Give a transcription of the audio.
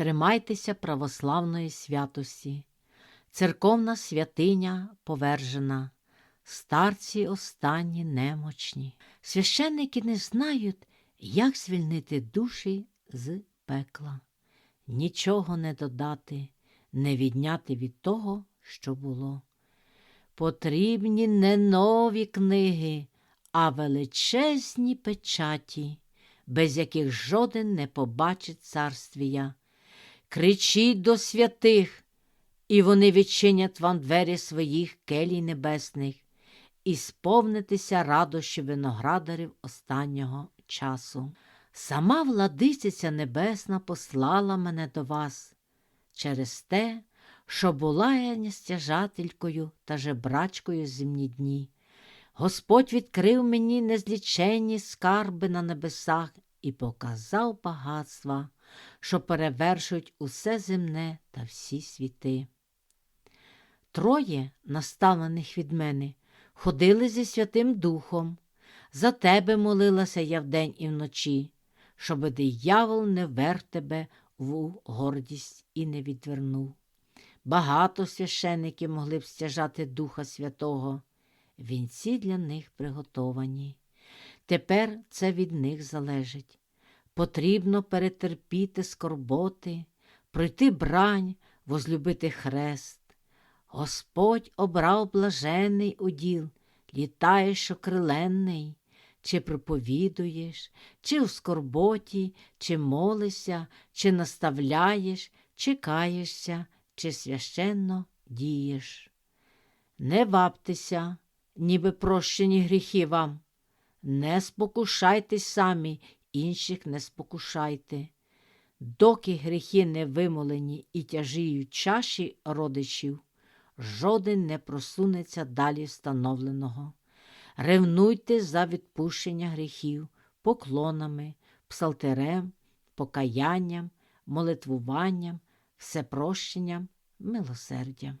Тримайтеся православної святості, церковна святиня повержена, старці останні немочні. Священники не знають, як звільнити душі з пекла. Нічого не додати, не відняти від того, що було. Потрібні не нові книги, а величезні печаті, без яких жоден не побачить царствія. Кричіть до святих, і вони відчинять вам двері своїх келій небесних, і сповнитеся радощі виноградарів останнього часу. Сама владиця небесна послала мене до вас через те, що була я нестяжателькою та жебрачкою земні дні. Господь відкрив мені незліченні скарби на небесах і показав багатства, що перевершують усе земне та всі світи. Троє, наставлених від мене, ходили зі Святим Духом. За тебе молилася я вдень і вночі, щоби диявол не вверх тебе в гордість і не відвернув. Багато священиків могли б стяжати Духа Святого, вінці для них приготовані. Тепер це від них залежить. Потрібно перетерпіти скорботи, пройти брань, возлюбити хрест. Господь обрав блажений уділ, літаєш окриленний, чи проповідуєш, чи в скорботі, чи молишся, чи наставляєш, чи каєшся, чи священно дієш. Не ваптеся, ніби прощені гріхи вам, не спокушайтесь самі, інших не спокушайте. Доки гріхи не вимолені і тяжіють чаші родичів, жоден не просунеться далі встановленого. Ревнуйте за відпущення гріхів, поклонами, псалтерем, покаянням, молитвуванням, всепрощенням, милосердям.